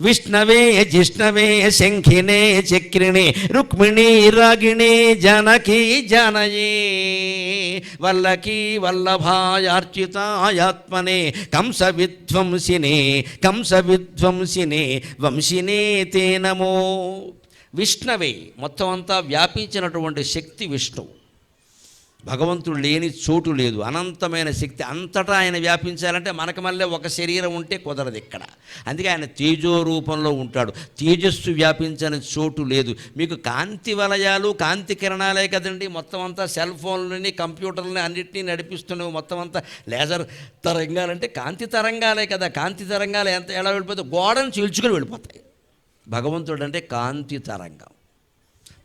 విష్ణవే జిష్ణవే శంఖినే చక్రిణి రుక్మిణి రాగిణి జనకి జనయే. వల్లకి వల్లభాయార్చితాయాత్మనే కంస విధ్వంసినే కంస విధ్వంసినే వంశినే తేనమో విష్ణవే మొత్తం అంతా వ్యాపించినటువంటి శక్తి విష్ణువు. భగవంతుడు లేని చోటు లేదు. అనంతమైన శక్తి అంతటా ఆయన వ్యాపించాలంటే మనకు మళ్ళీ ఒక శరీరం ఉంటే కుదరదు ఇక్కడ. అందుకే ఆయన తేజో రూపంలో ఉంటాడు. తేజస్సు వ్యాపించని చోటు లేదు. మీకు కాంతి వలయాలు కాంతి కిరణాలే కదండి. మొత్తం అంతా సెల్ ఫోన్లని కంప్యూటర్లని అన్నిటినీ నడిపిస్తున్నవి. మొత్తం అంతా లేజర్ తరంగాలంటే కాంతి తరంగాలే కదా. కాంతి తరంగాలు ఎంత ఎలా వెళ్ళిపోతాయి? గోడను చీల్చుకుని వెళ్ళిపోతాయి. భగవంతుడు అంటే కాంతి తరంగం.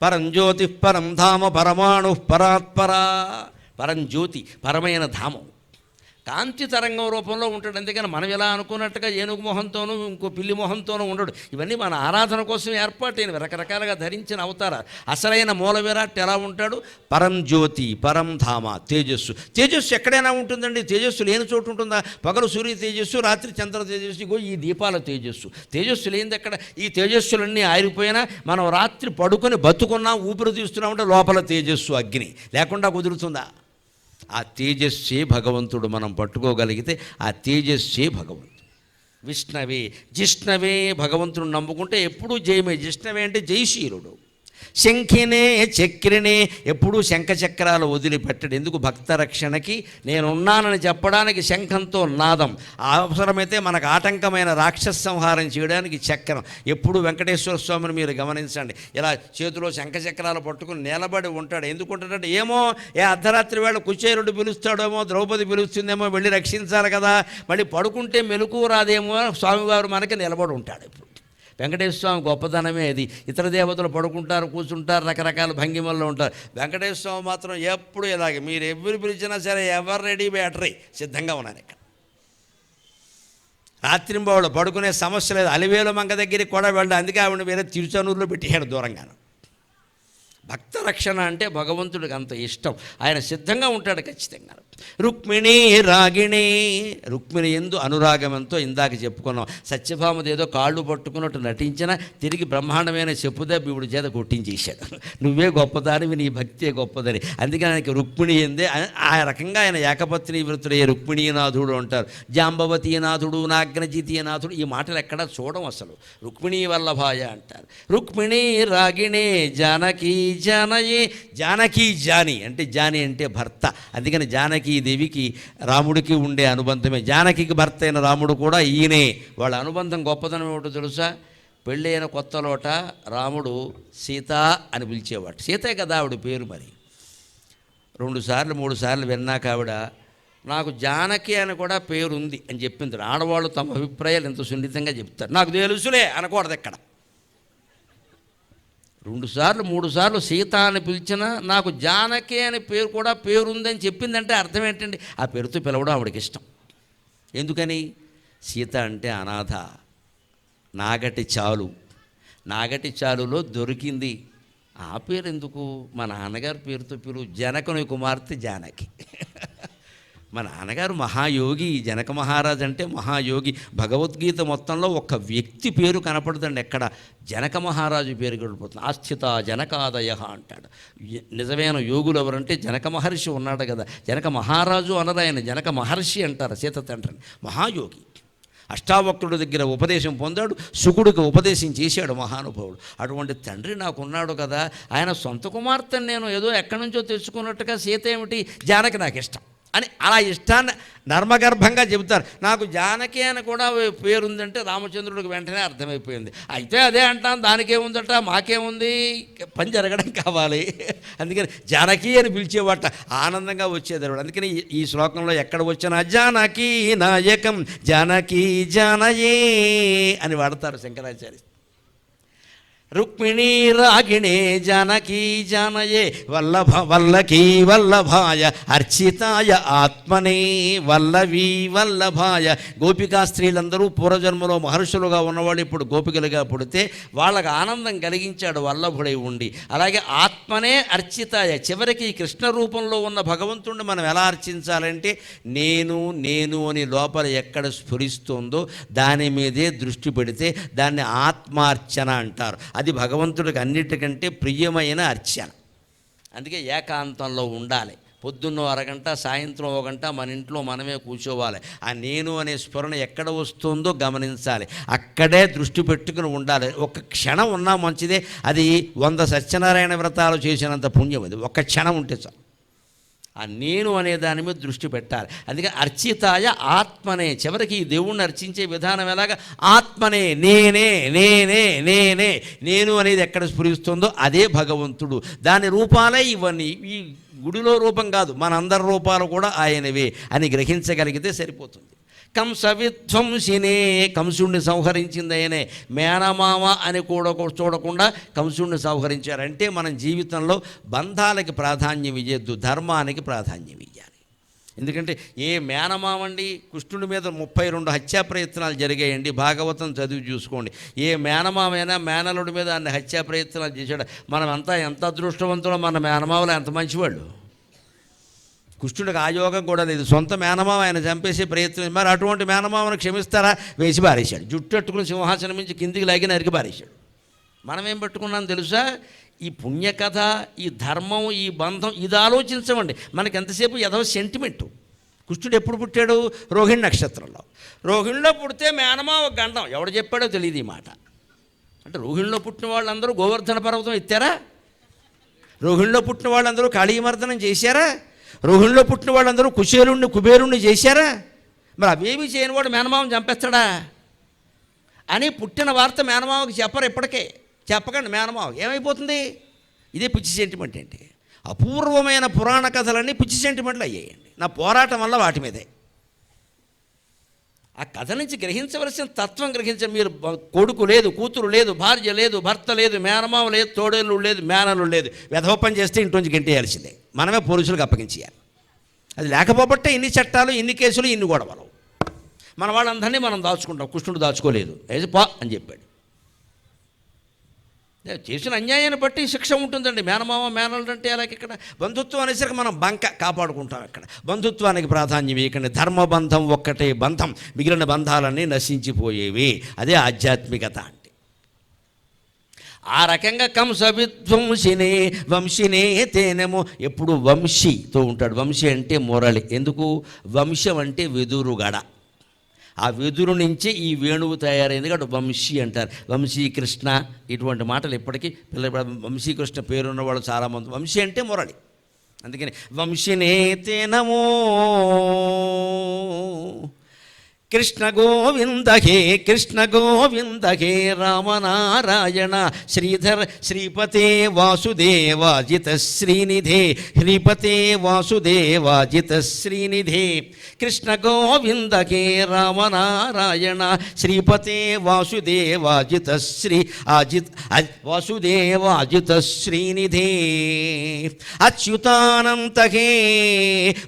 పరం జ్యోతి పరం ధామ పరమాణు పరాత్పరా. పరం జ్యోతి పరమైన ధామం. కాంతి తరంగం రూపంలో ఉంటాడు. అందుకని మనం ఎలా అనుకున్నట్టుగా ఏనుగు మొహంతోనూ ఇంకో పిల్లి మొహంతోనూ ఉండడు. ఇవన్నీ మన ఆరాధన కోసం ఏర్పాటైనవి. రకరకాలుగా ధరించిన అవతార అసలైన మూల విరాట్ ఎలా ఉంటాడు? పరం జ్యోతి పరం ధామ తేజస్సు. తేజస్సు ఎక్కడైనా ఉంటుందండి. తేజస్సు లేని చోటు ఉంటుందా? పగలు సూర్య తేజస్సు రాత్రి చంద్ర తేజస్సు ఇగో ఈ దీపాల తేజస్సు. తేజస్సు లేనిది ఎక్కడ? ఈ తేజస్సులన్నీ ఆరిపోయినా మనం రాత్రి పడుకొని బతుకున్నా ఊపిరి తీస్తున్నామంటే లోపల తేజస్సు అగ్ని. లేకుండా కుదురుతుందా? ఆ తేజస్సే భగవంతుడు మనం పట్టుకోగలిగితే ఆ తేజస్సే భగవంతుడు. విష్ణవే జిష్ణవే భగవంతుడు నమ్ముకుంటే ఎప్పుడూ జయమే. జిష్ణవే అంటే జయశీలుడు. శంఖినే చక్రినే ఎప్పుడూ శంఖ చక్రాలు వదిలిపెట్టడు. ఎందుకు? భక్త రక్షణకి నేనున్నానని చెప్పడానికి శంఖంతో నాదం. అవసరమైతే మనకు ఆటంకమైన రాక్షస సంహారం చేయడానికి చక్రం. ఎప్పుడు వెంకటేశ్వర స్వామిని మీరు గమనించండి. ఇలా చేతిలో శంఖ చక్రాలు పట్టుకుని నిలబడి ఉంటాడు. ఎందుకుంటాడంటే ఏమో ఏ అర్ధరాత్రి వేళ కుచేరుడు పిలుస్తాడేమో ద్రౌపది పిలుస్తుందేమో వెళ్ళి రక్షించాలి కదా. మళ్ళీ పడుకుంటే మెలకు రాదేమో స్వామివారు మనకి నిలబడి ఉంటాడు ఇప్పుడు. వెంకటేశ్వర స్వామి గొప్పతనమే అది. ఇతర దేవతలు పడుకుంటారు కూర్చుంటారు రకరకాల భంగిమల్లో ఉంటారు. వెంకటేశ్వర స్వామి మాత్రం ఎప్పుడు ఇలాగే మీరు ఎవరు పిలిచినా సరే ఎవరు రెడీ బ్యాటరీ? సిద్ధంగా ఉన్నాను ఇక్కడ. రాత్రింబవళ్ళు పడుకునే సమస్య లేదు. అలివేలు మంగ దగ్గరికి కూడా వెళ్ళడం. అందుకే ఆవిడ వేరే తిరుచనూరులో పెట్టాడు దూరంగాను. భక్త రక్షణ అంటే భగవంతుడికి అంత ఇష్టం. ఆయన సిద్ధంగా ఉంటాడు ఖచ్చితంగా రుక్మిణి రాగిణి. రుక్మిణి ఎందు అనురాగమంతో ఇందాక చెప్పుకున్నాం. సత్యభామది ఏదో కాళ్ళు పట్టుకున్నట్టు నటించినా తిరిగి బ్రహ్మాండమైన చెప్పుదెబ్బ ఇప్పుడు చేత కొట్టించేశాడు. నువ్వే గొప్పదానివి నీ భక్తే గొప్పదని. అందుకని ఆయనకి రుక్మిణి ఎందే. ఆ- రకంగా ఆయన ఏకపత్ని వృత్తుడే రుక్మిణీనాథుడు అంటారు. జాంబవతీనాథుడు నాగ్నజితీనాథుడు ఈ మాటలు ఎక్కడా చూడం అసలు. రుక్మిణి వల్లభాయ అంటారు. రుక్మిణి రాగిణి జానకి జానయే జానకి జాని. అంటే జాని అంటే భర్త. అందుకని జానకి దేవికి రాముడికి ఉండే అనుబంధమే. జానకికి భర్త అయిన రాముడు కూడా ఈయనే. వాళ్ళ అనుబంధం గొప్పదనం ఏమిటో తెలుసా? పెళ్ళైన కొత్తలోట రాముడు సీత అని పిలిచేవాడు. సీతే కదా ఆవిడ పేరు మరి. రెండు సార్లు మూడు సార్లు విన్నాక ఆవిడ నాకు జానకి అని కూడా పేరుంది అని చెప్పింది. ఆడవాళ్ళు తమ అభిప్రాయాలు ఎంత సున్నితంగా చెప్తారు. నాకు తెలుసులే అనకూడదు ఎక్కడ రెండు సార్లు మూడు సార్లు సీత అని పిలిచినా నాకు జానకి అనే పేరు కూడా పేరుందని చెప్పిందంటే అర్థం ఏంటండి? ఆ పేరుతో పిలవడం ఆవిడకి ఇష్టం. ఎందుకని? సీత అంటే అనాథ. నాగటి చాలు. నాగటి చాలులో దొరికింది. ఆ పేరు ఎందుకు మా నాన్నగారి పేరుతో పిలువు జనకుని కుమార్తె జానకి. మా నాన్నగారు మహాయోగి జనక మహారాజ్ అంటే మహాయోగి. భగవద్గీత మొత్తంలో ఒక వ్యక్తి పేరు కనపడుతుంది ఎక్కడ. జనక మహారాజు పేరు కనపడుతుంది. ఆస్థిత జనకాదయ అంటాడు. నిజమైన యోగులు ఎవరంటే జనక మహర్షి ఉన్నాడు కదా. జనక మహారాజు అనరు ఆయన. జనక మహర్షి అంటారు సీత తండ్రిని. మహాయోగి. అష్టావక్రుడి దగ్గర ఉపదేశం పొందాడు. శుకుడికి ఉపదేశం చేశాడు మహానుభావుడు. అటువంటి తండ్రి నాకు ఉన్నాడు కదా. ఆయన సొంత కుమార్తెను నేను ఏదో ఎక్కడి నుంచో తెచ్చుకున్నట్టుగా సీత ఏమిటి? జానకి నాకు ఇష్టం. అని అలా ఇష్టాన్ని నర్మగర్భంగా చెబుతారు. నాకు జానకి అని కూడా పేరుందంటే రామచంద్రుడికి వెంటనే అర్థమైపోయింది. అయితే అదే అంటాం దానికేముందట మాకేముంది? పని జరగడం కావాలి. అందుకని జానకి అని పిలిచేవాట ఆనందంగా వచ్చేది అందుకని ఈ- ఈ శ్లోకంలో ఎక్కడ వచ్చినా జానకి నాయకం జానకి జానయే అని వాడతారు శంకరాచార్య రుక్మిణీ రాగిణే జానకీ జానయే వల్లభ వల్లకీ వల్లభాయ అర్చితాయ ఆత్మనే వల్లవీ వల్లభాయ గోపికా స్త్రీలందరూ పూర్వజన్మలో మహర్షులుగా ఉన్నవాళ్ళు ఇప్పుడు గోపికలుగా పుడితే వాళ్ళకు ఆనందం కలిగించాడు వల్లభుడై ఉండి. అలాగే ఆత్మనే అర్చితాయ. చివరికి కృష్ణ రూపంలో ఉన్న భగవంతుడిని మనం ఎలా అర్చించాలంటే నేను నేను అని లోపల ఎక్కడ స్ఫురిస్తుందో దాని మీదే దృష్టి పెడితే దాన్ని ఆత్మార్చన అంటారు. అది భగవంతుడికి అన్నిటికంటే ప్రియమైన అర్చన. అందుకే ఏకాంతంలో ఉండాలి. పొద్దున్న అరగంట సాయంత్రం ఒక గంట మన ఇంట్లో మనమే కూర్చోవాలి. ఆ నేను అనే స్ఫురణ ఎక్కడ వస్తుందో గమనించాలి. అక్కడే దృష్టి పెట్టుకుని ఉండాలి. ఒక క్షణం ఉన్నా మంచిదే. అది వంద సత్యనారాయణ వ్రతాలు చేసినంత పుణ్యం అది. ఒక క్షణం ఉంటే చాలు. ఆ నేను అనే దాని మీద దృష్టి పెట్టాలి. అందుకే అర్చితాయ ఆత్మనే. చివరికి ఈ దేవుణ్ణి అర్చించే విధానం ఎలాగా? ఆత్మనే నేనే నేనే నేనే. నేను అనేది ఎక్కడ స్ఫురిస్తుందో అదే భగవంతుడు. దాని రూపాలే ఇవన్నీ. ఈ గుడిలో రూపం కాదు మనందరి రూపాలు కూడా ఆయనవే అని గ్రహించగలిగితే సరిపోతుంది. కంసవిధ్వంసినే. కంసుణ్ణి సంహరించింది ఆయనే మేనమామ అని కూడా చూడకుండా కంసుణ్ణి సంహరించారు అంటే మనం జీవితంలో బంధాలకి ప్రాధాన్యం ఇవ్వద్దు ధర్మానికి ప్రాధాన్యం ఇవ్వాలి ఎందుకంటే ఏ మేనమామండి కృష్ణుడి మీద ముప్పై రెండు హత్యా ప్రయత్నాలు జరిగాయండి భాగవతం చదివి చూసుకోండి. ఏ మేనమామైనా మేనలుడి మీద అన్ని హత్యా ప్రయత్నాలు చేశాడు. మనమంతా ఎంత అదృష్టవంతులో మన మేనమావలు ఎంత మంచివాళ్ళు? కృష్ణుడికి ఆ యోగం కూడా లేదు. సొంత మేనమామ ఆయన చంపేసే ప్రయత్నం. మరి అటువంటి మేనమామను క్షమిస్తారా? వేసి పారేశాడు. జుట్టట్టుకుని సింహాసనం నుంచి కిందికి లాగి నరికి పారేశాడు. మనం ఏం పెట్టుకున్నాం తెలుసా? ఈ పుణ్యకథ ఈ ధర్మం ఈ బంధం ఇది ఆలోచించమండి. మనకి ఎంతసేపు ఏదో సెంటిమెంటు? కృష్ణుడు ఎప్పుడు పుట్టాడు? రోహిణి నక్షత్రంలో. రోహిణిలో పుడితే మేనమావ గండం ఎవడు చెప్పాడో తెలియదు ఈ మాట. అంటే రోహిణిలో పుట్టిన వాళ్ళందరూ గోవర్ధన పర్వతం ఎత్తారా? రోహిణిలో పుట్టిన వాళ్ళందరూ కాళీమర్దనం చేశారా? రోహిణిలో పుట్టిన వాళ్ళందరూ కుశేలుణ్ణి కుబేరుణ్ణి చేశారా? మరి అవేమి చేయని వాడు మేనమామని చంపేస్తాడా? అని పుట్టిన వార్త మేనమామకి చెప్పరు ఇప్పటికే. చెప్పకండి మేనమామ ఏమైపోతుంది? ఇదే పిచ్చి సెంటిమెంట్ ఏంటి అపూర్వమైన పురాణ కథలన్నీ పిచ్చి సెంటిమెంట్లు అయ్యాయండి. నా పోరాటం వల్ల వాటి మీదే. ఆ కథ నుంచి గ్రహించవలసిన తత్వం గ్రహించ మీరు కొడుకు లేదు కూతురు లేదు భార్య లేదు భర్త లేదు మేనమామ లేదు తోడేళ్ళు లేదు మేనలు లేదు. వెధోపం చేస్తే ఇంట్లోంచి గెంటేయాల్సిందే. మనమే పోలీసులకు అప్పగించేయాలి. అది లేకపోబట్టే ఇన్ని చట్టాలు ఇన్ని కేసులు ఇన్ని గొడవలు. మన వాళ్ళందరినీ మనం దాచుకుంటాం. కృష్ణుడు దాచుకోలేదు. ఏది పా అని చెప్పాడు. చేసిన అన్యాయాన్ని బట్టి శిక్ష ఉంటుందండి. మేనమామ మేనలు అంటే అలాగే ఇక్కడ? బంధుత్వం అనేసరికి మనం బంక కాపాడుకుంటాం ఇక్కడ బంధుత్వానికి ప్రాధాన్యం ఇవ్వకండి ధర్మబంధం ఒక్కటే బంధం. మిగిలిన బంధాలన్నీ నశించిపోయేవి. అదే ఆధ్యాత్మికత అంటే ఆ రకంగా కంసవిధ్వంసినే వంశినే తేనేమో. ఎప్పుడు వంశీతో ఉంటాడు. వంశీ అంటే మురళి. ఎందుకు? వంశం అంటే వెదురుగడ. ఆ వెదురు నుంచే ఈ వేణువు తయారైంది కాబట్టి వంశీ అంటారు. వంశీ కృష్ణ ఇటువంటి మాటలు ఇప్పటికీ పిల్ల వంశీకృష్ణ పేరున్న వాళ్ళు చాలామంది. వంశీ అంటే మురళి. అందుకని వంశినే తేనమో కృష్ణ గోవింద హే కృష్ణ గోవింద హే రామనారాయణ శ్రీధర్ శ్రీపతే వాసుదేవాజిత శ్రీనిధే శ్రీపతే వాసుదేవాజిత శ్రీనిధే. కృష్ణ గోవింద హే రామనారాయణ శ్రీపతే వాసుదేవాజిత శ్రీ అజిత్ వాసుదేవాజిత శ్రీనిధే. అచ్యుతానంత హే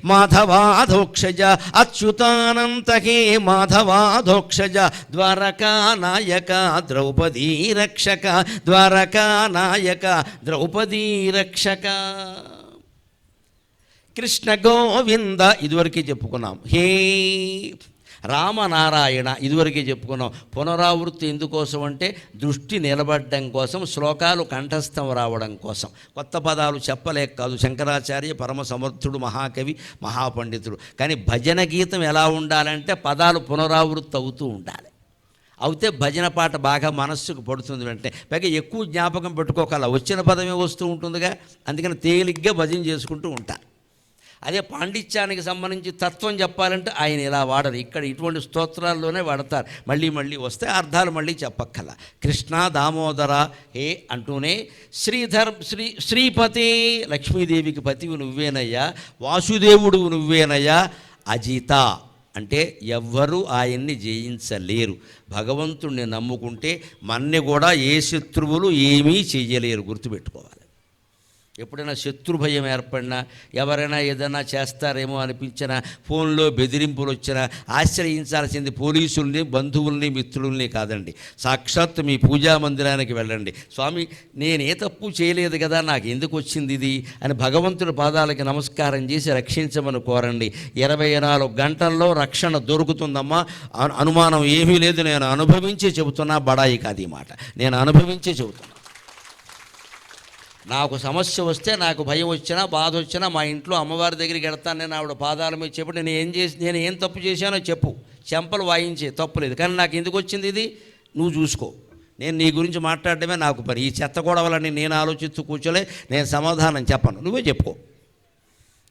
మాధవాధోక్షజ అచ్యుతానంత హే మాధవాధోక్షజ ద్వారకా నాయక ద్రౌపదీ రక్షక ద్వారకా నాయక ద్రౌపదీ రక్షక కృష్ణ గోవింద ఇదివరకే చెప్పుకున్నాం. హే రామనారాయణ ఇదివరకే చెప్పుకున్నాం. పునరావృత్తి ఎందుకోసం అంటే దృష్టి నిలబడడం కోసం శ్లోకాలు కంఠస్థం రావడం కోసం. కొత్త పదాలు చెప్పలేక కాదు. శంకరాచార్య పరమ సమర్థుడు మహాకవి మహాపండితుడు. కానీ భజన గీతం ఎలా ఉండాలంటే పదాలు పునరావృత్తి అవుతూ ఉండాలి. అవుతే భజన పాట బాగా మనస్సుకు పడుతుంది వెంటనే. పైగా ఎక్కువ జ్ఞాపకం పెట్టుకోగల వచ్చిన పదమే వస్తూ ఉంటుందిగా. అందుకని తేలిగ్గా భజన చేసుకుంటూ ఉంటారు అదే పాండిత్యానికి సంబంధించి తత్వం చెప్పాలంటే ఆయన ఇలా వాడరు. ఇక్కడ ఇటువంటి స్తోత్రాల్లోనే వాడతారు. మళ్ళీ మళ్ళీ వస్తే అర్థాలు మళ్ళీ చెప్పక్కల. కృష్ణ దామోదర హే అంటూనే శ్రీధర్ శ్రీ శ్రీపతి లక్ష్మీదేవికి పతివి నువ్వేనయ్యా. వాసుదేవుడు నువ్వేనయ్యా. అజిత అంటే ఎవ్వరూ ఆయన్ని జయించలేరు. భగవంతుణ్ణి నమ్ముకుంటే మన్ని కూడా ఏ శత్రువులు ఏమీ చేయలేరు గుర్తుపెట్టుకోవాలి. ఎప్పుడైనా శత్రు భయం ఏర్పడినా ఎవరైనా ఏదైనా చేస్తారేమో అనిపించినా ఫోన్లో బెదిరింపులు వచ్చినా ఆశ్రయించాల్సింది పోలీసుల్ని బంధువుల్ని మిత్రుల్ని కాదండి. సాక్షాత్తు మీ పూజా మందిరానికి వెళ్ళండి. స్వామి నేను ఏ తప్పు చేయలేదు కదా నాకు ఎందుకు వచ్చింది ఇది? అని భగవంతుడి పాదాలకి నమస్కారం చేసి రక్షించమని కోరండి. ఇరవై నాలుగు గంటల్లో రక్షణ దొరుకుతుందమ్మా. అనుమానం ఏమీ లేదు. నేను అనుభవించే చెబుతున్నా బడాయి కాదు ఈ మాట. నేను అనుభవించే చెబుతున్నా. నాకు సమస్య వస్తే నాకు భయం వచ్చినా బాధ వచ్చినా మా ఇంట్లో అమ్మవారి దగ్గరికి వెళ్తాను. నేను ఆవిడ పాదాల మీద చెప్పు నేను ఏం చేసి నేను ఏం తప్పు చేశానో చెప్పు. చెంపలు వాయించే తప్పు లేదు. కానీ నాకు ఎందుకు వచ్చింది ఇది? నువ్వు చూసుకో. నేను నీ గురించి మాట్లాడటమే నాకు పని. ఈ చెత్త గొడవలని నేను ఆలోచిస్తూ కూర్చోలే నేను సమాధానం చెప్పను. నువ్వే చెప్పుకో.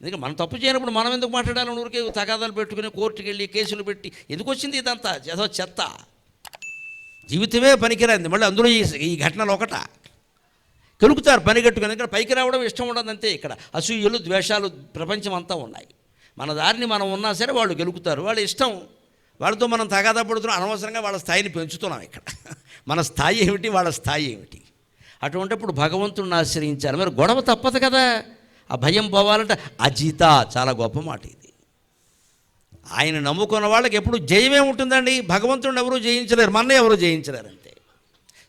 ఎందుకంటే మనం తప్పు చేయనప్పుడు మనం ఎందుకు మాట్లాడాలని ఊరికే తగాదాలు పెట్టుకుని కోర్టుకి వెళ్ళి కేసులు పెట్టి ఎందుకు వచ్చింది ఇదంతా? ఏదో చెత్త. జీవితమే పనికిరాంది మళ్ళీ అందులో ఈ ఈ ఘటనలు ఒకట. కలుగుతారు పని కట్టుకుని ఇక్కడ పైకి రావడం ఇష్టం ఉండదు అంతే ఇక్కడ. అసూయలు ద్వేషాలు ప్రపంచం అంతా ఉన్నాయి. మన దారిని మనం ఉన్నా సరే వాళ్ళు గెలుకుతారు వాళ్ళ ఇష్టం. వాళ్ళతో మనం తగాదా పడుతున్నాం అనవసరంగా వాళ్ళ స్థాయిని పెంచుతున్నాం ఇక్కడ. మన స్థాయి ఏమిటి? వాళ్ళ స్థాయి ఏమిటి? అటువంటిప్పుడు భగవంతుడిని ఆశ్రయించాలి. మరి గొడవ తప్పదు కదా. ఆ భయం పోవాలంటే అజిత చాలా గొప్ప మాట ఇది. ఆయన నమ్ముకున్న వాళ్ళకి ఎప్పుడు జయమే ఉంటుందండి. భగవంతుడిని ఎవరు జయించలేరు. మన ఎవరు జయించలేరు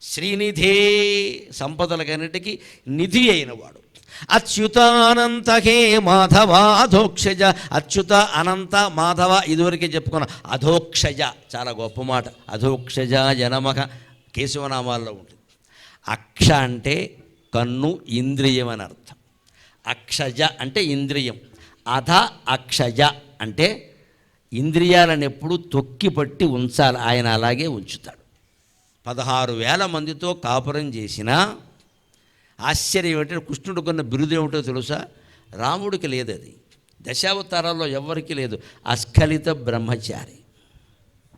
శ్రీనిధే సంపదలకన్నిటికీ నిధి అయినవాడు. అచ్యుతానంత హే మాధవ అధోక్షజ. అచ్యుత అనంత మాధవ ఇదివరకే చెప్పుకున్న అధోక్షజ. చాలా గొప్ప మాట. అధోక్షజ జనమక కేశవనామాల్లో ఉంటుంది. అక్ష అంటే కన్ను ఇంద్రియం అని అర్థం. అక్షజ అంటే ఇంద్రియం. అధ అక్షజ అంటే ఇంద్రియాలను ఎప్పుడు తొక్కి పట్టి ఉంచాలి. ఆయన అలాగే ఉంచుతాడు. పదహారు వేల మందితో కాపురం చేసిన ఆశ్చర్యం ఏంటంటే కృష్ణుడు కొన్న బిరుదు ఏమిటో తెలుసా? రాముడికి లేదు అది. దశావతారాల్లో ఎవ్వరికీ లేదు. అస్ఖలిత బ్రహ్మచారి.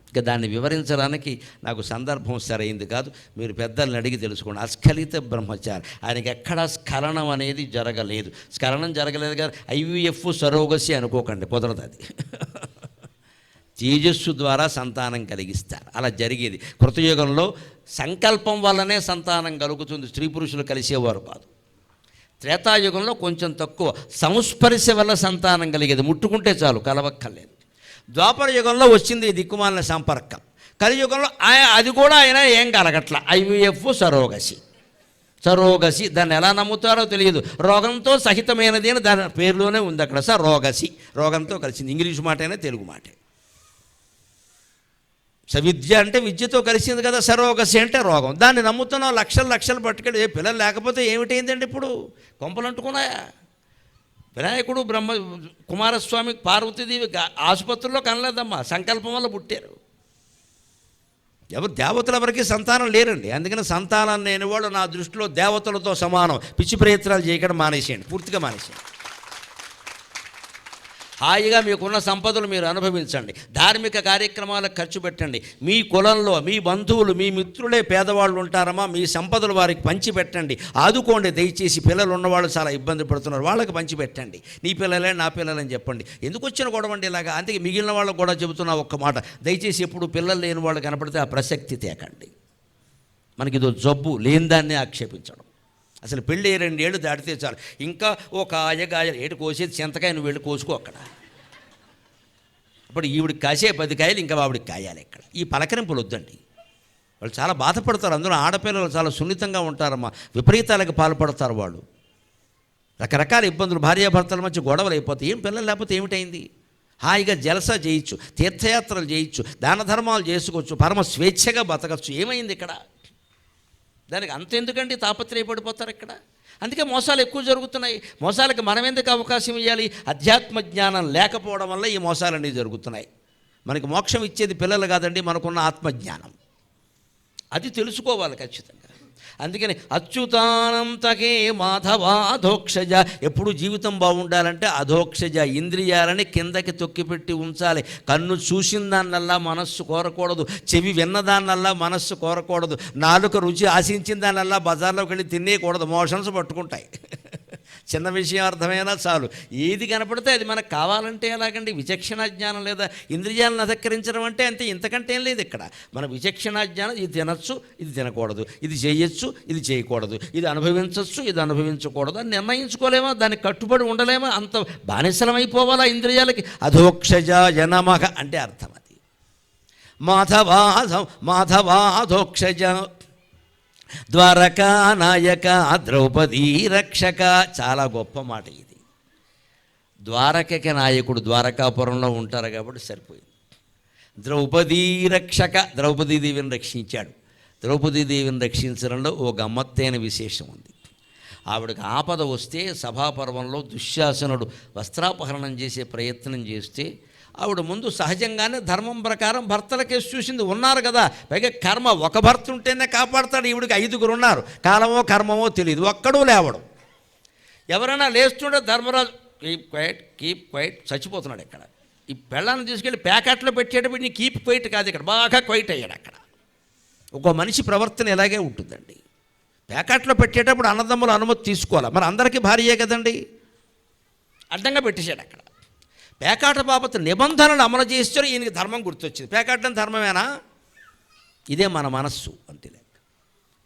ఇంకా దాన్ని వివరించడానికి నాకు సందర్భం సరైంది కాదు. మీరు పెద్దల్ని అడిగి తెలుసుకోండి. అస్ఖలిత బ్రహ్మచారి. ఆయనకి ఎక్కడా స్ఖలనం అనేది జరగలేదు. స్ఖలనం జరగలేదు కానీ ఐవీఎఫ్ సరోగసి అనుకోకండి. కుదరదు అది. తేజస్సు ద్వారా సంతానం కలిగిస్తారు. అలా జరిగేది. కృతయుగంలో సంకల్పం వల్లనే సంతానం కలుగుతుంది. స్త్రీ పురుషులు కలిసేవారు కాదు. త్రేతాయుగంలో కొంచెం తక్కువ. సంస్పర్శ వల్ల సంతానం కలిగేది. ముట్టుకుంటే చాలు కలవక్కర్లేదు. ద్వాపర యుగంలో వచ్చింది దిక్కుమాలిన సంపర్కం. కలియుగంలో అది కూడా ఆయన ఏం కలగట్ల. IVF surrogacy. సరోగసి దాన్ని ఎలా నమ్ముతారో తెలియదు. రోగంతో సహితమైనది అని దాని పేరులోనే ఉంది అక్కడ. సరోగసి. రోగంతో కలిసింది. ఇంగ్లీష్ మాట అయినా తెలుగు మాటే. విద్య అంటే విద్యతో కలిసింది కదా సరోగసి అంటే రోగం. దాన్ని నమ్ముతున్నాం లక్షలు లక్షలు పట్టుకెళ్ళి ఏ పిల్లలు లేకపోతే ఏమిటైందండి ఇప్పుడు? కొంపలు అంటుకున్నాయా? వినాయకుడు బ్రహ్మ కుమారస్వామి పార్వతీదేవి ఆసుపత్రిలో కనలేదమ్మా సంకల్పం వల్ల పుట్టారు. ఎవరు దేవతల ఎవరికి సంతానం లేరండి. అందుకని సంతానం లేని వాళ్ళు నా దృష్టిలో దేవతలతో సమానం. పిచ్చి ప్రయత్నాలు చేయకుండా మానేసేయండి. పూర్తిగా మానేసేయండి. హాయిగా మీకున్న సంపదలు మీరు అనుభవించండి. ధార్మిక కార్యక్రమాలకు ఖర్చు పెట్టండి. మీ కులంలో మీ బంధువులు మీ మిత్రులే పేదవాళ్ళు ఉంటారమ్మా మీ సంపదలు వారికి పంచి పెట్టండి. ఆదుకోండి దయచేసి పిల్లలు ఉన్నవాళ్ళు చాలా ఇబ్బంది పడుతున్నారు. వాళ్ళకి పంచి పెట్టండి. నీ పిల్లలే నా పిల్లలని చెప్పండి. ఎందుకు వచ్చిన గొడవ అండి ఇలాగా? అందుకే మిగిలిన వాళ్ళకు కూడా చెబుతున్నా ఒక్క మాట. దయచేసి ఎప్పుడు పిల్లలు లేని వాళ్ళు కనపడితే ఆ ప్రసక్తి తేకండి. మనకి ఇదో జబ్బు లేని దాన్ని ఆక్షేపించడం. అసలు పెళ్ళి రెండేళ్ళు దాటితే చాలు. ఇంకా ఓ కాయ ఏటు ఏడు కోసేది? చింతకాయ నువ్వు వెళ్ళి కోసుకో అక్కడ. అప్పుడు ఈవిడికి కాసే పది కాయలు ఇంకా ఆవిడికి కాయాలి ఇక్కడ. ఈ పలకరింపులు వద్దండి. వాళ్ళు చాలా బాధపడతారు. అందులో ఆడపిల్లలు చాలా సున్నితంగా ఉంటారమ్మా. విపరీతాలకు పాల్పడతారు వాళ్ళు. రకరకాల ఇబ్బందులు. భార్యాభర్తల మధ్య గొడవలు అయిపోతాయి. ఏం పిల్లలు లేకపోతే ఏమిటైంది? హాయిగా జలసా చేయొచ్చు తీర్థయాత్రలు చేయొచ్చు దాన ధర్మాలు చేసుకోవచ్చు పరమ స్వేచ్ఛగా బతకచ్చు. ఏమైంది ఇక్కడ? దానికి అంత ఎందుకండి తాపత్రయపడిపోతారు ఇక్కడ? అందుకే మోసాలు ఎక్కువ జరుగుతున్నాయి. మోసాలకు మనం ఎందుకు అవకాశం ఇవ్వాలి అధ్యాత్మ జ్ఞానం లేకపోవడం వల్ల ఈ మోసాలన్నీ జరుగుతున్నాయి. మనకి మోక్షం ఇచ్చేది పిల్లలు కాదండి మనకున్న ఆత్మజ్ఞానం. అది తెలుసుకోవాలి ఖచ్చితంగా. అందుకని అచ్యుతానంతకే మాధవాధోక్షజ. ఎప్పుడు జీవితం బాగుండాలంటే అధోక్షజ. ఇంద్రియాలని కిందకి తొక్కిపెట్టి ఉంచాలి. కన్ను చూసిన దాన్నల్లా మనస్సు కోరకూడదు. చెవి విన్నదాన్నల్లా మనస్సు కోరకూడదు. నాలుక రుచి ఆశించిన దానిల్లా బజార్లోకి వెళ్ళి తినేయకూడదు. మోషన్స్ పట్టుకుంటాయి. చిన్న విషయం అర్థమైనా చాలు. ఏది కనపడితే అది మనకు కావాలంటే ఎలాగండి? విచక్షణ జ్ఞానం లేదా ఇంద్రియాలను అధక్కరించడం అంటే అంతే ఇంతకంటే ఏం లేదు ఇక్కడ. మన విచక్షణ జ్ఞానం ఇది తినచ్చు ఇది తినకూడదు. ఇది చేయొచ్చు ఇది చేయకూడదు. ఇది అనుభవించవచ్చు ఇది అనుభవించకూడదు అని నిర్ణయించుకోలేమా? దానికి కట్టుబడి ఉండలేమా? అంత బానిసలమైపోవాలా ఇంద్రియాలకి? అధోక్షజనమహ అంటే అర్థం అది. మాధవాధ మాధవాధోక్షజ ద్వారకా నాయక ద్రౌపదీ రక్షక. చాలా గొప్ప మాట ఇది. ద్వారకకి నాయకుడు ద్వారకాపురంలో ఉంటారు కాబట్టి సరిపోయింది. ద్రౌపదీ రక్షక ద్రౌపదీదేవిని రక్షించాడు. ద్రౌపదీదేవిని రక్షించడంలో ఓ గమ్మత్తైన విశేషం ఉంది. ఆవిడకి ఆపద వస్తే సభాపర్వంలో దుశ్శాసనుడు వస్త్రాపహరణం చేసే ప్రయత్నం చేస్తే ఆవిడ ముందు సహజంగానే ధర్మం ప్రకారం భర్తల కేసు చూసింది. ఉన్నారు కదా. పైగా కర్మ ఒక భర్త ఉంటేనే కాపాడతాడు. ఈవిడికి ఐదుగురు ఉన్నారు. కాలమో కర్మమో తెలియదు ఒక్కడూ లేవడం. ఎవరైనా లేస్తుంటే Dharmaraju keep quiet keep quiet చచ్చిపోతున్నాడు ఇక్కడ. ఈ పెళ్ళాన్ని తీసుకెళ్ళి ప్యాకెట్లో పెట్టేటప్పుడు నీ కీప్ క్వైట్ కాదు ఇక్కడ. బాగా క్వైట్ అయ్యాడు అక్కడ. ఒక మనిషి ప్రవర్తన ఇలాగే ఉంటుందండి. ప్యాకెట్లో పెట్టేటప్పుడు అన్నదమ్ముల అనుమతి తీసుకోవాలి? మరి అందరికీ భార్యే కదండి. అడ్డంగా పెట్టేశాడు అక్కడ. పేకాట బాబత్ నిబంధనలు అమలు చేస్తే ఈయనకి ధర్మం గుర్తొచ్చింది. పేకాటం ధర్మమేనా? ఇదే మన మనస్సు అంతే లెక్క.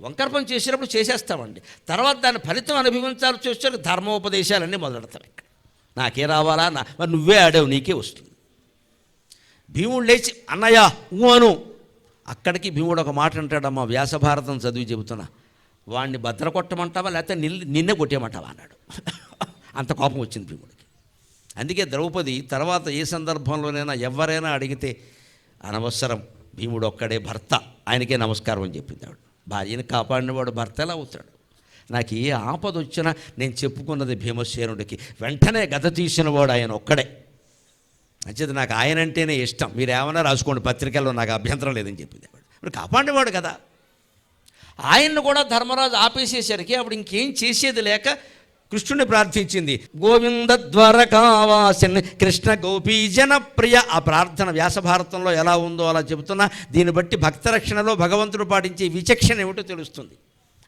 వంకర్పం చేసేటప్పుడు చేసేస్తామండి. తర్వాత దాని ఫలితం అనుభవించాల్సి వచ్చే ధర్మోపదేశాలన్నీ మొదలెడతాం ఇక్కడ. నాకే రావాలా? నా మరి నువ్వే ఆడావు నీకే వస్తుంది. భీముడు లేచి అన్నయ్య ఊను అక్కడికి భీముడు ఒక మాట అంటాడమ్మా వ్యాసభారతం చదివి చెబుతున్నా. వాడిని భద్ర కొట్టమంటావా లేకపోతే నిల్ నిన్నే కొట్టేయమంటావా? అన్నాడు. అంత కోపం వచ్చింది భీముడికి. అందుకే ద్రౌపది తర్వాత ఏ సందర్భంలోనైనా ఎవరైనా అడిగితే అనవసరం భీముడు ఒక్కడే భర్త. ఆయనకే నమస్కారం అని చెప్పింది ఆవిడ. భార్యని కాపాడినవాడు భర్త ఎలా అవుతాడు. నాకు ఏ ఆపద వచ్చినా నేను చెప్పుకున్నది భీమసేనుడికి. వెంటనే గద తీసినవాడు ఆయన ఒక్కడే అంచేది నాకు ఆయన అంటేనే ఇష్టం. మీరు ఏమైనా రాసుకోండి పత్రికల్లో నాకు అభ్యంతరం లేదని చెప్పింది ఆవిడ. మరి కాపాడినవాడు కదా. ఆయన్ని కూడా ధర్మరాజు ఆపేసేసరికి అప్పుడు ఇంకేం చేసేది లేక కృష్ణుని ప్రార్థించింది. గోవింద ద్వారకావాసిన్ కృష్ణ గోపీ జనప్రియ ఆ ప్రార్థన వ్యాసభారతంలో ఎలా ఉందో అలా చెబుతున్నా. దీన్ని బట్టి భక్త రక్షణలో భగవంతుడు పాటించే విచక్షణ ఏమిటో తెలుస్తుంది.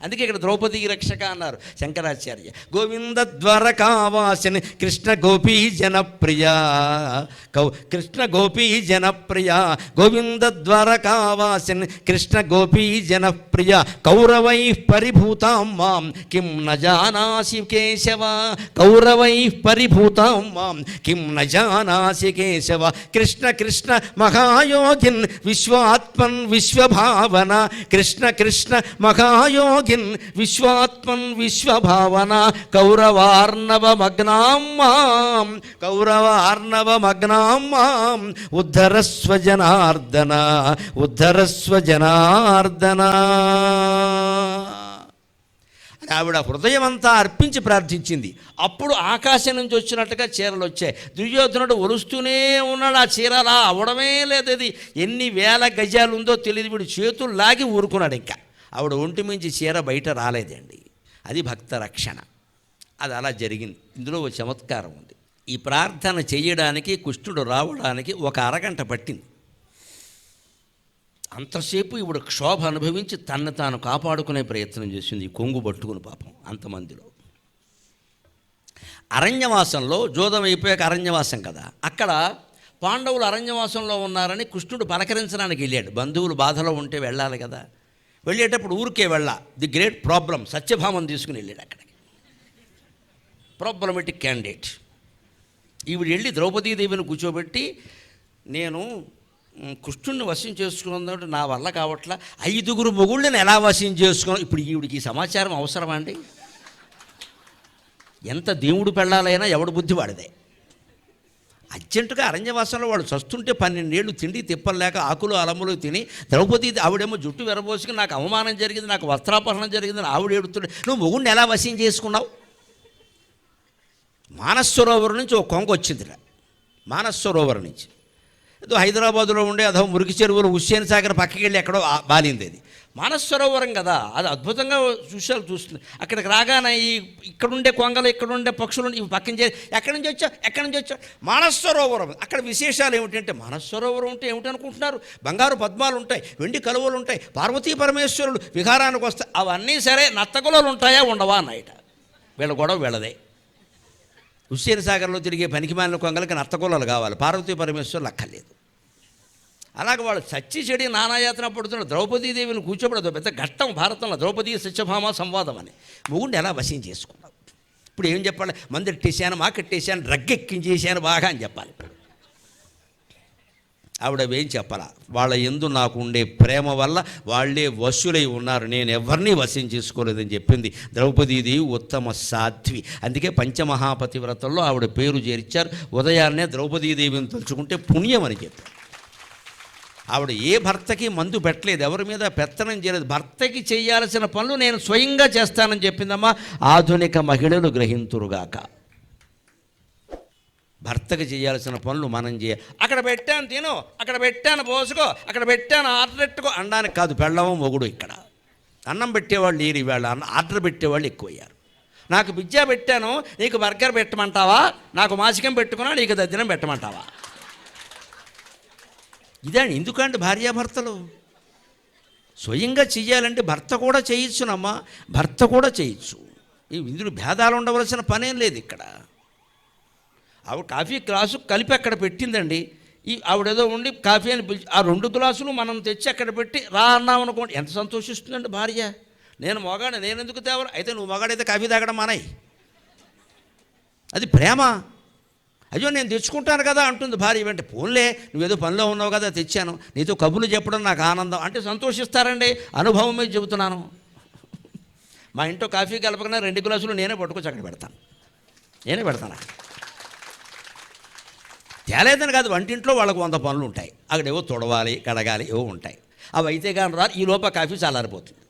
అందుకే ఇక్కడ ద్రౌపది రక్షక అన్నారు శంకరాచార్య. గోవింద ద్వారకావాసిని కృష్ణ గోపీ జనప్రియ. కౌ కృష్ణ గోపీ జనప్రియ. గోవింద ద్వారకావాసిని కృష్ణ గోపీ జనప్రియ. కౌరవై పరిభూతాం మాం కిం న జానాసి కేశవ. కౌరవై పరిభూతాం మాం కిం న జానాసి కేశవ. కృష్ణ కృష్ణ మహాయోగిన్ విశ్వాత్మన్ విశ్వభావన. కృష్ణ కృష్ణ మహాయోగి యోగిన్ విశ్వాత్మన్ విశ్వభావన కౌరవార్ణవమగ్నాం మాం కౌరవార్ణవమగ్నాం మాం ఉద్ధరస్వ జనార్దన ఉద్ధరస్వ జనార్దన ఆవిడ హృదయమంతా అర్పించి ప్రార్థించింది. అప్పుడు ఆకాశం నుంచి వచ్చినట్టుగా చీరలు వచ్చాయి దుర్యోధనుడు ఒరుస్తూనే ఉన్నాడు ఆ చీర అలా అవడమే లేదు అది ఎన్ని వేల గజాలు ఉందో తెలియదు వీడు చేతులు లాగి ఊరుకున్నాడు ఇంకా. ఆవిడ ఒంటి మించి చీర బయట రాలేదండి. అది భక్త రక్షణ అది అలా జరిగింది. ఇందులో ఒక చమత్కారం ఉంది. ఈ ప్రార్థన చేయడానికి కుష్ఠుడు రావడానికి ఒక అరగంట పట్టింది. అంతసేపు ఇప్పుడు క్షోభ అనుభవించి తన్ను తాను కాపాడుకునే ప్రయత్నం చేసింది ఈ కొంగు పట్టుకుని పాపం అంతమందిలో. అరణ్యవాసంలో జోదం అయిపోయాక అరణ్యవాసం కదా. అక్కడ పాండవులు అరణ్యవాసంలో ఉన్నారని కృష్ణుడు పలకరించడానికి వెళ్ళాడు. బంధువులు బాధలో ఉంటే వెళ్ళాలి కదా. వెళ్ళేటప్పుడు ఊరికే వెళ్ళా. ది గ్రేట్ ప్రాబ్లం సత్యభామం తీసుకుని వెళ్ళాడు అక్కడికి. ప్రాబ్లమెటిక్ క్యాండిడేట్ ఈవిడ వెళ్ళి ద్రౌపదీదేవిని కూర్చోబెట్టి నేను కృష్ణుడిని వశం చేసుకున్నదంటే నా వల్ల కావట్లా. ఐదుగురు మొగుళ్ళని ఎలా వశం చేసుకున్నాం ఇప్పుడు ఈవిడికి ఈ సమాచారం అవసరమా అండి? ఎంత దేవుడు పెళ్ళాలైనా ఎవడు బుద్ధి వాడిదే అర్జెంటుగా అరణ్యవాసంలో వాడు చస్తుంటే పన్నెండేళ్ళు తిండి తిప్పలేక ఆకులు అలములు తిని ద్రౌపది ఆవిడేమో జుట్టు విరబోసుకుని నాకు అవమానం జరిగింది నాకు వస్త్రాపహరణం జరిగింది ఆవిడ ఏడుతుండే నువ్వు మొగుడిని ఎలా వశం చేసుకున్నావు? మానసరోవరం నుంచి ఒక కొంగ వచ్చిందిరా మానసరోవరం నుంచి. ఏదో హైదరాబాదులో ఉండే అదో మురికి చెరువులు హుస్సేన్ సాగర్ పక్కకి వెళ్ళి ఎక్కడో బాలింది అది. మానసరోవరం కదా. అది అద్భుతంగా చూసాలు చూస్తుంది అక్కడికి రాగానే ఈ ఇక్కడుండే కొంగలు ఇక్కడుండే పక్షులు ఇవి పక్కన చేసి ఎక్కడి నుంచి వచ్చా ఎక్కడి నుంచి వచ్చా మానసరోవరం అక్కడ విశేషాలు ఏమిటంటే మానసరోవరం ఏమిటి ఏమిటనుకుంటున్నారు? బంగారు పద్మాలు ఉంటాయి వెండి కలువలు ఉంటాయి పార్వతీ పరమేశ్వరుడు విహారానికి వస్తాయి అవన్నీ సరే నత్తగులలు ఉంటాయా ఉండవా అన్నాయట. వీళ్ళ గొడవ వీళ్ళదే. హుస్సేన్ సాగర్లో తిరిగే పనికిమాలిన కొంగలకి నత్తగులలు కావాలి. పార్వతీ పరమేశ్వరులు అక్కర్లేదు. అలాగే వాళ్ళు చచ్చి చెడి నానాయాతన పడుతున్న ద్రౌపదీదేవిని కూర్చోబడదు. పెద్ద ఘట్టం భారతంలో ద్రౌపది సత్యభామ సంవాదం అని. మొగుడిని ఎలా వశం చేసుకున్నావు? ఇప్పుడు ఏం చెప్పాలి? మందు మాకెట్టేశాను మాకెట్టేసాను బాగా అని చెప్పాలి ఇప్పుడు. ఆవిడ ఏం చెప్పాలా? వాళ్ళ ఎందు నాకు ఉండే ప్రేమ వల్ల వాళ్ళే వశులై ఉన్నారు. నేను ఎవరిని వశం చేసుకోలేదని చెప్పింది ద్రౌపదీదేవి ఉత్తమ సాధ్వి. అందుకే పంచమహాపతి వ్రతంలో ఆవిడ పేరు చేర్చారు. ఉదయాన్నే ద్రౌపదీదేవిని తలుచుకుంటే పుణ్యం అని చెప్పారు. ఆవిడ ఏ భర్తకి మందు పెట్టలేదు ఎవరి మీద పెత్తనం చేయలేదు. భర్తకి చేయాల్సిన పనులు నేను స్వయంగా చేస్తానని చెప్పిందమ్మా ఆధునిక మహిళలు గ్రహింతురుగాక భర్తకి చేయాల్సిన పనులు మనం చేయాలి అక్కడ పెట్టాను తిను అక్కడ పెట్టాను పోసుకో అక్కడ పెట్టాను ఆర్డర్ పెట్టుకో అనడానికి కాదు పెళ్ళవం మొగుడు ఇక్కడ. అన్నం పెట్టేవాళ్ళు లేరు ఇవాళ అన్న ఆర్డర్ పెట్టేవాళ్ళు ఎక్కువయ్యారు. నాకు పిజ్జా పెట్టాను నీకు బర్గర్ పెట్టమంటావా? నాకు మాసికం పెట్టుకున్నా నీకు దద్దినం పెట్టమంటావా? ఇదే ఎందుకంటే భార్యాభర్తలు? స్వయంగా చెయ్యాలంటే భర్త కూడా చేయొచ్చునమ్మా. భర్త కూడా చేయొచ్చు. ఇందులో భేదాలు ఉండవలసిన పనేం లేదు ఇక్కడ. ఆవిడ కాఫీ గ్లాసు కలిపి అక్కడ పెట్టిందండి. ఈ ఆవిడేదో ఉండి కాఫీ అని పిలిచి ఆ రెండు గ్లాసులు మనం తెచ్చి అక్కడ పెట్టి రా అన్నాం అనుకోండి. ఎంత సంతోషిస్తుందండి భార్య. నేను మొగాడు నేను ఎందుకు తేవాలి అయితే నువ్వు మొగాడైతే కాఫీ తాగడం మానాయి. అది ప్రేమ. అయ్యో నేను తెచ్చుకుంటాను కదా అంటుంది భార్య. వెంట పోన్లే నువ్వేదో పనిలో ఉన్నావు కదా తెచ్చాను. నీతో కబుర్లు చెప్పడం నాకు ఆనందం. అంటే సంతోషిస్తారండి. అనుభవం మీద చెబుతున్నాను. మా ఇంట్లో కాఫీ కలపకుండా రెండు గ్లాసులు నేనే పట్టుకొచ్చి అక్కడ పెడతాను. నేనే పెడతాను. తేలేదని కాదు వంటింట్లో వాళ్ళకు వంద పనులు ఉంటాయి. అక్కడ ఏవో తొడవాలి కడగాలి ఏవో ఉంటాయి. అవి అయితే కానీ రా ఈ లోపల కాఫీ చల్లారిపోతుంది.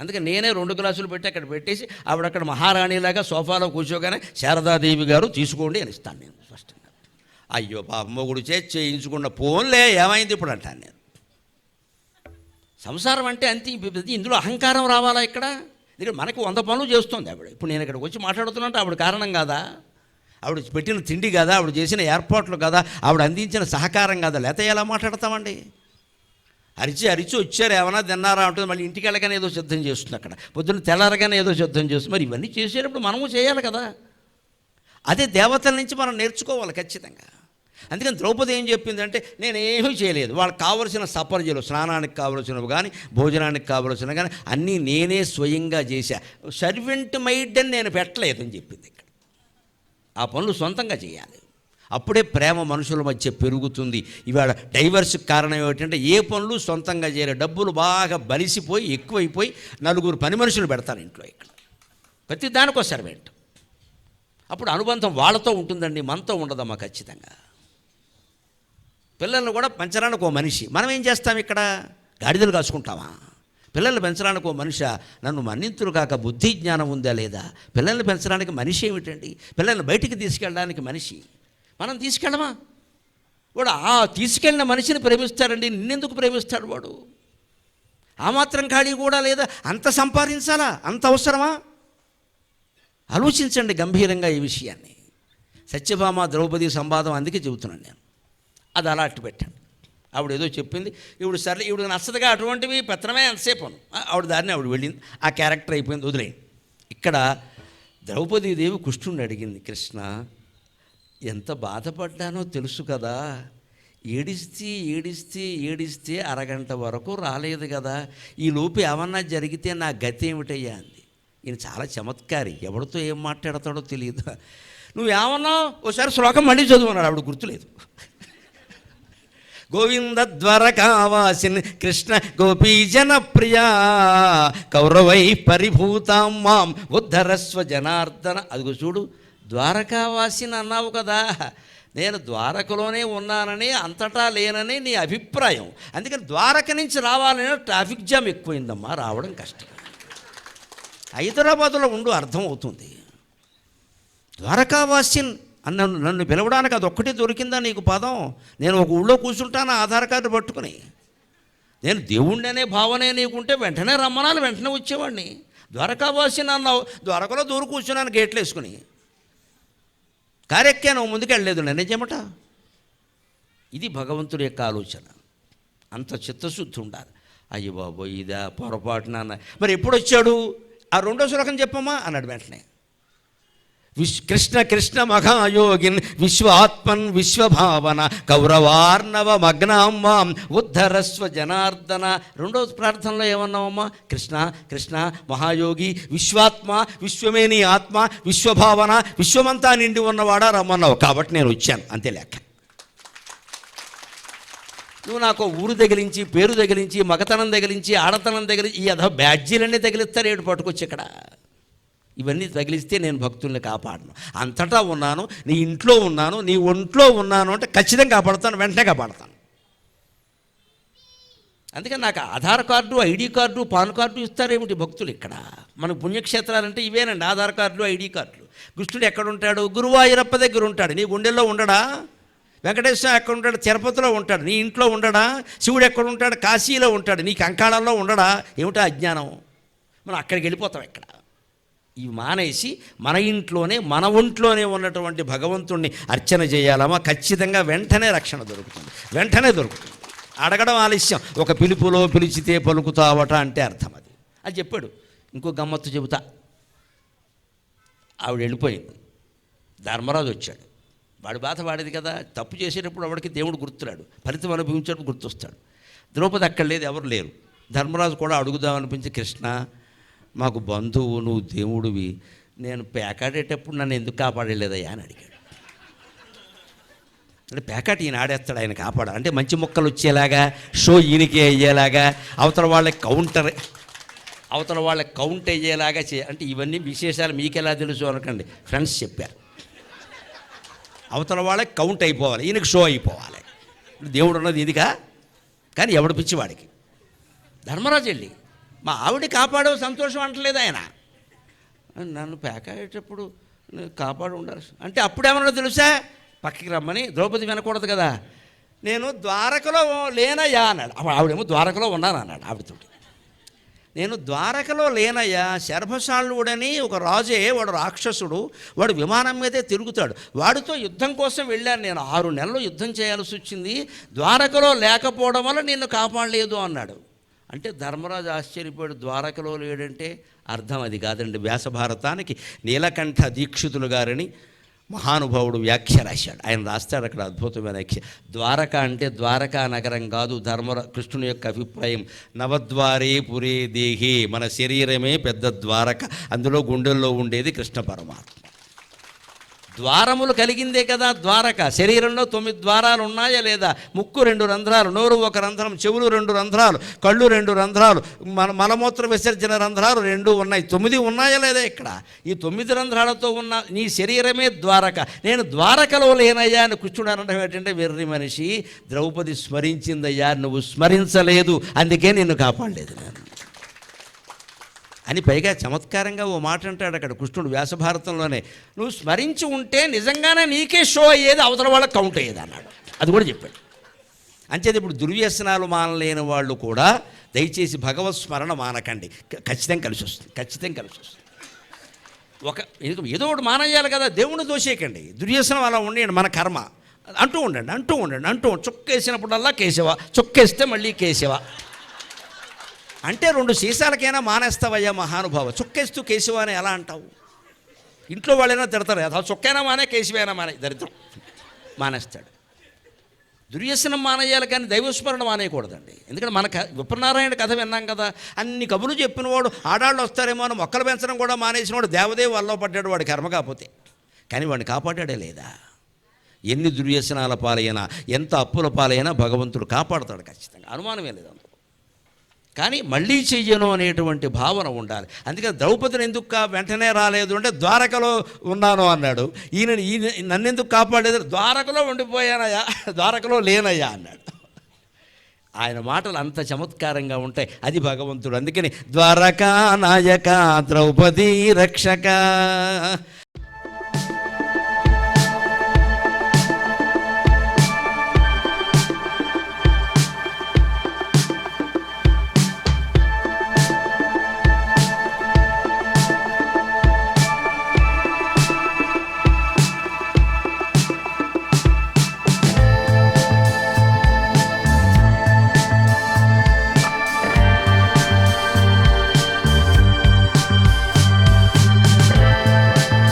అందుకే నేనే రెండు గ్లాసులు పెట్టి అక్కడ పెట్టేసి ఆవిడక్కడ మహారాణిలాగా సోఫాలో కూర్చోగానే శారదాదేవి గారు తీసుకోండి అని ఇస్తాను నేను స్పష్టంగా. అయ్యో పాప మొగుడు చేసి చేయించుకున్న ఫోన్లే ఏమైంది ఇప్పుడు అంటాను నేను. సంసారం అంటే అంతే ఇందులో అహంకారం రావాలా ఇక్కడ? ఇక్కడ మనకు వంద పనులు చేస్తుంది ఆవిడ. ఇప్పుడు నేను ఇక్కడికి వచ్చి మాట్లాడుతున్నట్టు ఆవిడ కారణం కాదా? ఆవిడ పెట్టిన తిండి కదా? ఆవిడ చేసిన ఏర్పాట్లు కదా? ఆవిడ అందించిన సహకారం కదా? లేకపోతే ఎలా మాట్లాడతామండి? అరిచి అరిచి వచ్చారు ఏమైనా తిన్నారా ఉంటుంది మళ్ళీ ఇంటికి వెళ్ళగానే ఏదో సిద్ధం చేస్తుంది అక్కడ. పొద్దున్న తెల్లారగానే ఏదో సిద్ధం చేస్తుంది. మరి ఇవన్నీ చేసేటప్పుడు మనము చేయాలి కదా. అదే దేవతల నుంచి మనం నేర్చుకోవాలి ఖచ్చితంగా. అందుకని ద్రౌపది ఏం చెప్పిందంటే నేను ఏమీ చేయలేదు. వాళ్ళకి కావలసిన సపర్జలు స్నానానికి కావలసినవి కానీ భోజనానికి కావలసినవి కానీ అన్నీ నేనే స్వయంగా చేశా. సర్వెంట్ మైడ్ అని నేను పెట్టలేదు అని చెప్పింది ఇక్కడ. ఆ పనులు సొంతంగా చేయాలి. అప్పుడే ప్రేమ మనుషుల మధ్య పెరుగుతుంది. ఇవాళ డైవర్స్ కారణం ఏమిటంటే ఏ పనులు సొంతంగా చేయరు. డబ్బులు బాగా బలిసిపోయి ఎక్కువైపోయి నలుగురు పని మనుషులు పెడతారు ఇంట్లో ఇక్కడ. ప్రతి దానికోసారి వెంట అప్పుడు అనుబంధం వాళ్ళతో ఉంటుందండి మనతో ఉండదమ్మా ఖచ్చితంగా. పిల్లల్ని కూడా పెంచడానికి ఓ మనిషి. మనం ఏం చేస్తాం ఇక్కడ? గాడిదలు కాసుకుంటామా? పిల్లల్ని పెంచడానికి ఓ మనిషి. నన్ను మన్నింతులు కాక బుద్ధి జ్ఞానం ఉందా లేదా? పిల్లల్ని పెంచడానికి మనిషి ఏమిటండి? పిల్లల్ని బయటికి తీసుకెళ్ళడానికి మనిషి. మనం తీసుకెళ్ళమా? వాడు ఆ తీసుకెళ్ళిన మనిషిని ప్రేమిస్తాడండి నిన్నెందుకు ప్రేమిస్తాడు వాడు? ఆ మాత్రం ఖాళీ కూడా లేదా? అంత సంపాదించాలా? అంత అవసరమా? ఆలోచించండి గంభీరంగా ఈ విషయాన్ని. సత్యభామ ద్రౌపది సంవాదం అందుకే చెబుతున్నాను నేను. అది అలా అట్టు పెట్టాను ఆవిడ ఏదో చెప్పింది. ఇప్పుడు సర్లే ఇప్పుడు నచ్చదుగా అటువంటివి పెత్తనమే ఎంతసేపు ఆవిడ దారిని ఆవిడ వెళ్ళింది. ఆ క్యారెక్టర్ అయిపోయింది వదిలేయండి. ఇక్కడ ద్రౌపదీదేవి కృష్ణుడిని అడిగింది కృష్ణ ఎంత బాధపడ్డానో తెలుసు కదా. ఏడిస్తే ఏడిస్తే ఏడిస్తే అరగంట వరకు రాలేదు కదా. ఈ లోపు ఏమన్నా జరిగితే నా గతి ఏమిటయ్యా అంది. ఈయన చాలా చమత్కారి. ఎవరితో ఏం మాట్లాడతాడో తెలియదు. నువ్వేమన్నా ఒకసారి శ్లోకం మళ్ళీ చదువున్నాడు. ఆవిడ గుర్తులేదు. గోవింద ద్వారకావాసిన్ కృష్ణ గోపీజన ప్రియా కౌరవై పరిభూతాం మాం ఉద్ధరస్వ జనార్దన. అదిగో చూడు. ద్వారకావాసిని అన్నావు కదా. నేను ద్వారకలోనే ఉన్నానని అంతటా లేనని నీ అభిప్రాయం. అందుకని ద్వారక నుంచి రావాలని ట్రాఫిక్ జామ్ ఎక్కువైందమ్మా. రావడం కష్టం. హైదరాబాదులో ఉండు అర్థం అవుతుంది ద్వారకావాసిన్ అన్న నన్ను పిలవడానికి అది ఒక్కటే దొరికిందా నీకు పదం? నేను ఒక ఊళ్ళో కూర్చుంటాను ఆధార్ కార్డు పట్టుకుని. నేను దేవుణ్ణనే భావనే నీకుంటే వెంటనే రమ్మనాలి వెంటనే వచ్చేవాడిని. ద్వారకావాసిన్ అన్నావు. ద్వారకలో దూరు కూర్చున్నాను గేట్లు వేసుకుని. కారెక్కాను ముందుకు వెళ్ళలేదు నేను చేయమట? ఇది భగవంతుడి యొక్క ఆలోచన. అంత చిత్తశుద్ధి ఉండాలి. అయ్యో బాబు ఇదా పొరపాటున మరి ఎప్పుడు వచ్చాడు ఆ రెండో శ్లోకం చెప్పమ్మా అన్నాడు వెంటనే. విశ్ కృష్ణ కృష్ణ మహాయోగిన్ విశ్వాత్మన్ విశ్వభావన కౌరవార్ణవ మగ్నామ్మాం ఉద్ధరస్వ జనార్దన. రెండో ప్రార్థనలో ఏమన్నామమ్మా కృష్ణ కృష్ణ మహాయోగి విశ్వాత్మ విశ్వమేని ఆత్మ విశ్వభావన విశ్వమంతా నిండి ఉన్నవాడా? రమ్మన్నావు. కాబట్టి నేను వచ్చాను. అంతే లెక్క. నువ్వు నాకు ఊరు తగిలించి పేరు తగిలించి మగతనం తగిలించి ఆడతనం తగిలించి ఈ అధ బ్యాడ్జీలన్నీ తగిలిస్తారు. ఏడు పట్టుకొచ్చి ఇక్కడ. ఇవన్నీ తగిలిస్తే నేను భక్తుల్ని కాపాడను. అంతటా ఉన్నాను నీ ఇంట్లో ఉన్నాను నీ ఒంట్లో ఉన్నాను అంటే ఖచ్చితంగా కాపాడుతాను వెంటనే కాపాడతాను. అందుకని నాకు Aadhaar card ID card PAN card ఇస్తారేమిటి భక్తులు ఇక్కడ? మన పుణ్యక్షేత్రాలంటే ఇవేనండి ఆధార్ కార్డులు ఐడి కార్డులు. కృష్ణుడు ఎక్కడ ఉంటాడు గురువాయూరప్ప దగ్గర ఉంటాడు. నీ గుండెల్లో ఉండడా? వెంకటేశ్వర ఎక్కడ ఉంటాడు? తిరుపతిలో ఉంటాడు. నీ ఇంట్లో ఉండడా? శివుడు ఎక్కడ ఉంటాడు? కాశీలో ఉంటాడు. నీ కంకాళంలో ఉండడా? ఏమిటా అజ్ఞానం? మనం అక్కడికి వెళ్ళిపోతాం ఇక్కడ. ఇవి మానేసి మన ఇంట్లోనే మన ఒంట్లోనే ఉన్నటువంటి భగవంతుణ్ణి అర్చన చేయాలమా ఖచ్చితంగా వెంటనే రక్షణ దొరుకుతుంది. వెంటనే దొరుకుతుంది. అడగడం ఆలస్యం. ఒక పిలుపులో పిలిచితే పలుకుతావట అంటే అర్థం అది. అది చెప్పాడు. ఇంకో గమ్మత్తు చెబుతా. ఆవిడ వెళ్ళిపోయింది. ధర్మరాజు వచ్చాడు. వాడి బాధ వాడేది కదా. తప్పు చేసేటప్పుడు వాడికి దేవుడు గుర్తురాడు. ఫలితం అనుభవించేటప్పుడు గుర్తొస్తాడు. ద్రౌపది అక్కడ లేదు ఎవరు లేరు. ధర్మరాజు కూడా అడుగుదామనిపించి కృష్ణ మాకు బంధువు నువ్వు దేవుడివి. నేను పేకాడేటప్పుడు నన్ను ఎందుకు కాపాడలేదయ్యా అని అడిగాడు. అంటే పేకాట ఈయన ఆడేస్తాడు ఆయన కాపాడ అంటే మంచి మొక్కలు వచ్చేలాగా షో ఈయనకే అయ్యేలాగా అవతల వాళ్ళ కౌంటర్ అవతల వాళ్ళ కౌంట్ అయ్యేలాగా చే అంటే ఇవన్నీ విశేషాలు మీకెలా తెలుసు అనకండి. ఫ్రెండ్స్ చెప్పారు. అవతల వాళ్ళకి కౌంట్ అయిపోవాలి ఈయనకి షో అయిపోవాలి. దేవుడు ఉన్నది ఇదిగా? కానీ ఎవడు పిచ్చివాడికి? ధర్మరాజు వెళ్ళి మా ఆవిడ కాపాడవు సంతోషం అంటలేదు ఆయన. నన్ను ప్యాక్ నువ్వు కాపాడు ఉండాలి. అంటే అప్పుడేమన్నా తెలుసా? పక్కకి రమ్మని ద్రౌపది వినకూడదు కదా. నేను ద్వారకలో లేనయ్యా అన్నాడు. ఆవిడేమో ద్వారకలో ఉన్నాను అన్నాడు ఆవిడతోటి. నేను ద్వారకలో లేనయ్యా శర్భశాలుడని ఒక రాజే వాడు రాక్షసుడు వాడు విమానం మీదే తిరుగుతాడు. వాడితో యుద్ధం కోసం వెళ్ళాను నేను. ఆరు నెలలు యుద్ధం చేయాల్సి వచ్చింది. ద్వారకలో లేకపోవడం వల్ల నిన్ను కాపాడలేదు అన్నాడు. అంటే ధర్మరాజు ఆశ్చర్యపోయాడు ద్వారకలో లేడంటే అర్థం అది కాదండి. వ్యాసభారతానికి నీలకంఠ దీక్షితులు గారని మహానుభావుడు వ్యాఖ్య రాశాడు. ఆయన రాస్తాడు అక్కడ అద్భుతమైన వ్యాఖ్య. ద్వారక అంటే ద్వారకా నగరం కాదు ధర్మరా కృష్ణుని యొక్క అభిప్రాయం. నవద్వారే పురే దేహి మన శరీరమే పెద్ద ద్వారక. అందులో గుండెల్లో ఉండేది కృష్ణ పరమాత్మ. ద్వారములు కలిగిందే కదా ద్వారక. శరీరంలో తొమ్మిది ద్వారాలు ఉన్నాయా లేదా? ముక్కు రెండు రంధ్రాలు నోరు ఒక రంధ్రం చెవులు రెండు రంధ్రాలు కళ్ళు రెండు రంధ్రాలు మన మలమూత్ర విసర్జన రంధ్రాలు రెండు ఉన్నాయి. తొమ్మిది ఉన్నాయా లేదా ఇక్కడ? ఈ తొమ్మిది రంధ్రాలతో ఉన్న నీ శరీరమే ద్వారక. నేను ద్వారకలో లేనయ్యా అని కూర్చుని అనడం ఏంటంటే వెర్రి మనిషి ద్రౌపది స్మరించిందయ్యా నువ్వు స్మరించలేదు. అందుకే నిన్ను కాపాడలేదు నేను. అని పైగా చమత్కారంగా ఓ మాట అంటాడు అక్కడ కృష్ణుడు వ్యాసభారతంలోనే. నువ్వు స్మరించి ఉంటే నిజంగానే నీకే షో అయ్యేది అవతల వాళ్ళకి కౌంట్ అయ్యేది అన్నాడు. అది కూడా చెప్పాడు. అంచేది ఇప్పుడు దుర్వ్యసనాలు మానలేని వాళ్ళు కూడా దయచేసి భగవత్ స్మరణ మానకండి. ఖచ్చితంగా కలిసి వస్తుంది. ఖచ్చితంగా కలిసి వస్తుంది. ఒక ఏదో- ఏదో ఒకటి మానేయాలి కదా. దేవుణ్ణి దోషేయకండి. దుర్వ్యసనం అలా ఉండేయండి మన కర్మ. అంటూ ఉండండి అంటూ ఉండండి అంటూ ఉండండి. చుక్కేసినప్పుడల్లా కేశవ చుక్కేస్తే మళ్ళీ కేశవ. అంటే రెండు సీసాలకైనా మానేస్తావయ్యా మహానుభావ చుక్కేస్తూ కేశవ అని ఎలా అంటావు? ఇంట్లో వాళ్ళైనా తిడతారు. అసలు చుక్కైనా మానే కేశవైనా మానే. దరిద్రం. మానేస్తాడు. దుర్వ్యసనం మానేయాలి కానీ దైవస్మరణ మానేయకూడదండి. ఎందుకంటే మన క- విప్రనారాయణ కథ విన్నాం కదా. అన్ని కబులు చెప్పినవాడు ఆడాళ్ళు వస్తారేమో అని మొక్కలు పెంచడం కూడా మానేసిన వాడు దేవదేవి వల్ల పడ్డాడు వాడి కర్మ కాకపోతే. కానీ వాడిని కాపాడాడే లేదా? ఎన్ని దుర్వ్యసనాల పాలైనా ఎంత అప్పుల పాలైనా భగవంతుడు కాపాడుతాడు ఖచ్చితంగా. అనుమానమే లేదు అందులో కానీ మళ్ళీ చెయ్యను అనేటువంటి భావన ఉండాలి. అందుకని ద్రౌపదిని ఎందుకు వెంటనే రాలేదు అంటే ద్వారకలో ఉన్నాను అన్నాడు. ఈయన ఈయన నన్నెందుకు కాపాడలేదు? ద్వారకలో ఉండిపోయానయ్యా ద్వారకలో లేనయ్యా అన్నాడు. ఆయన మాటలు అంత చమత్కారంగా ఉంటాయి. అది భగవంతుడు. అందుకని ద్వారకా నాయక ద్రౌపది రక్షక.